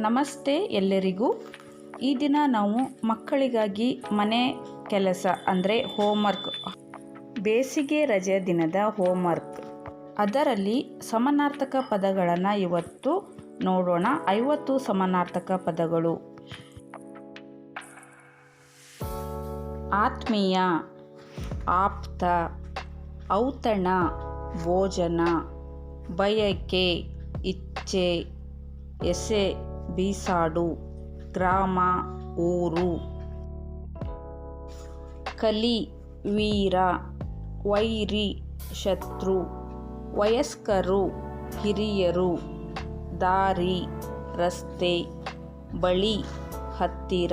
ನಮಸ್ತೆ ಎಲ್ಲರಿಗೂ. ಈ ದಿನ ನಾವು ಮಕ್ಕಳಿಗಾಗಿ ಮನೆ ಕೆಲಸ ಅಂದರೆ ಹೋಮ್ವರ್ಕ್ ಬೇಸಿಗೆ ರಜೆ ದಿನದ ಹೋಮ್ವರ್ಕ್ ಅದರಲ್ಲಿ ಸಮಾನಾರ್ಥಕ ಪದಗಳನ್ನು ಇವತ್ತು ನೋಡೋಣ. ಐವತ್ತು ಸಮಾನಾರ್ಥಕ ಪದಗಳು. ಆತ್ಮೀಯ, ಆಪ್ತ, ಔತಣ, ಭೋಜನ, ಬಯಕೆ, ಇಚ್ಛೆ, ಎಸೆ ಬೀಸಾಡು. ಗ್ರಾಮ, ಊರು. ಕಲಿ, ವೀರ, ವೈರಿ, ಶತ್ರು, ವಯಸ್ಕರು, ಹಿರಿಯರು, ದಾರಿ, ರಸ್ತೆ, ಬಳಿ, ಹತ್ತಿರ.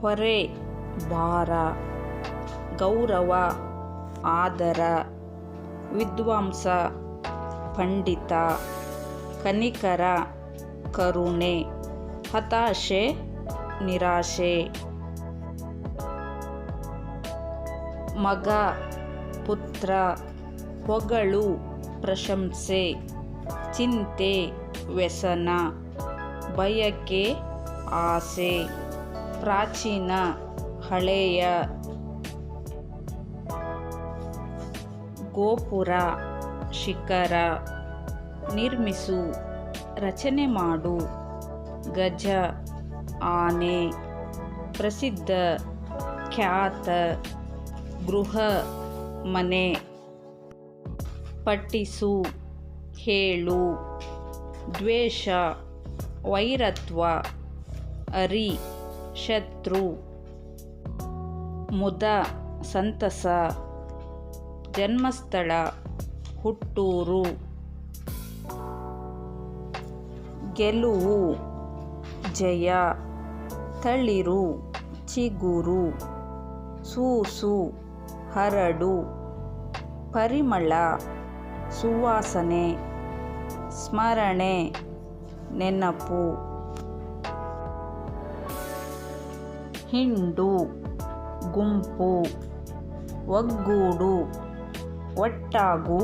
ಹೊರೆ, ಭಾರ, ಗೌರವ, ಆದರ, ವಿದ್ವಾಂಸ, ಪಂಡಿತ. ಕನಿಕರ ಕರುಣೆ, ಹತಾಶೆ, ನಿರಾಶೆ. ಮಗ, ಪುತ್ರ, ಹೊಗಳು, ಪ್ರಶಂಸೆ. ಚಿಂತೆ, ವ್ಯಸನ. ಬಯಕೆ, ಆಸೆ. ಪ್ರಾಚೀನ, ಹಳೆಯ. ಗೋಪುರ, ಶಿಖರ. ನಿರ್ಮಿಸು, ರಚನೆ ಮಾಡು, ಗಜ, ಆನೆ, ಪ್ರಸಿದ್ಧ, ಖ್ಯಾತ ಗೃಹ ಮನೆ ಪಟ್ಟಿಸು ಹೇಳು, ದ್ವೇಷ, ವೈರತ್ವ, ಅರಿ, ಶತ್ರು, ಮುದ, ಸಂತಸ, ಜನ್ಮಸ್ಥಳ, ಹುಟ್ಟೂರು. ಗೆಲುವು, ಜಯ, ತಳಿರು, ಚಿಗುರು, ಸೂಸು, ಹರಡು, ಪರಿಮಳ, ಸುವಾಸನೆ, ಸ್ಮರಣೆ, ನೆನಪು. ಹಿಂಡು, ಗುಂಪು, ಒಗ್ಗೂಡು, ಒಟ್ಟಾಗು,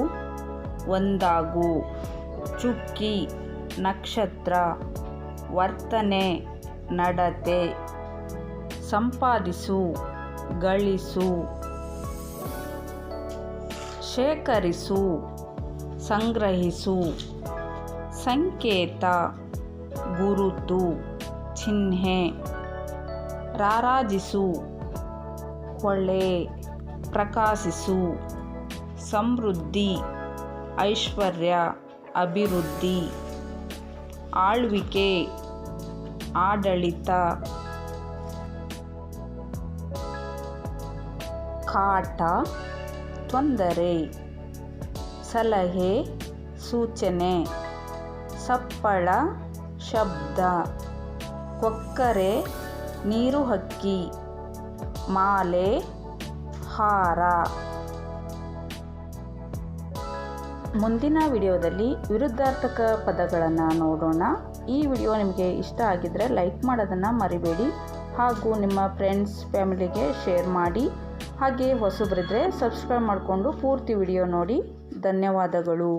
ಒಂದಾಗು, ಚುಕ್ಕಿ. ನಕ್ಷತ್ರ ವರ್ತನೆ ನಡತೆ. ಸಂಪಾದಿಸು, ಗಳಿಸು, ಶೇಖರಿಸು, ಸಂಗ್ರಹಿಸು. ಸಂಕೇತ, ಗುರುತು, ಚಿಹ್ನೆ. ರಾರಾಜಿಸು ಹೊಳೆ ಪ್ರಕಾಶಿಸು. ಸಮೃದ್ಧಿ, ಐಶ್ವರ್ಯ, ಅಭಿವೃದ್ಧಿ. ಆಳ್ವಿಕೆ ಆಡಳಿತ ಕಾಟ ತೊಂದರೆ ಸಲಹೆ ಸೂಚನೆ ಸಪ್ಪಳ ಶಬ್ದ ಕೊಕ್ಕರೆ ನೀರು ಹಕ್ಕಿ ಮಾಲೆ ಹಾರ. ಮುಂದಿನ ವಿಡಿಯೋದಲ್ಲಿ ವಿರುದ್ಧಾರ್ಥಕ ಪದಗಳನ್ನು ನೋಡೋಣ. ಈ ವಿಡಿಯೋ ನಿಮಗೆ ಇಷ್ಟ ಆಗಿದ್ದರೆ ಲೈಕ್ ಮಾಡೋದನ್ನು ಮರಿಬೇಡಿ. ಹಾಗೂ ನಿಮ್ಮ ಫ್ರೆಂಡ್ಸ್ ಫ್ಯಾಮಿಲಿಗೆ ಶೇರ್ ಮಾಡಿ. ಹಾಗೆ ಹೊಸಬರಿದ್ದರೆ ಸಬ್ಸ್ಕ್ರೈಬ್ ಮಾಡಿಕೊಂಡು ಪೂರ್ತಿ ವಿಡಿಯೋ ನೋಡಿ. ಧನ್ಯವಾದಗಳು.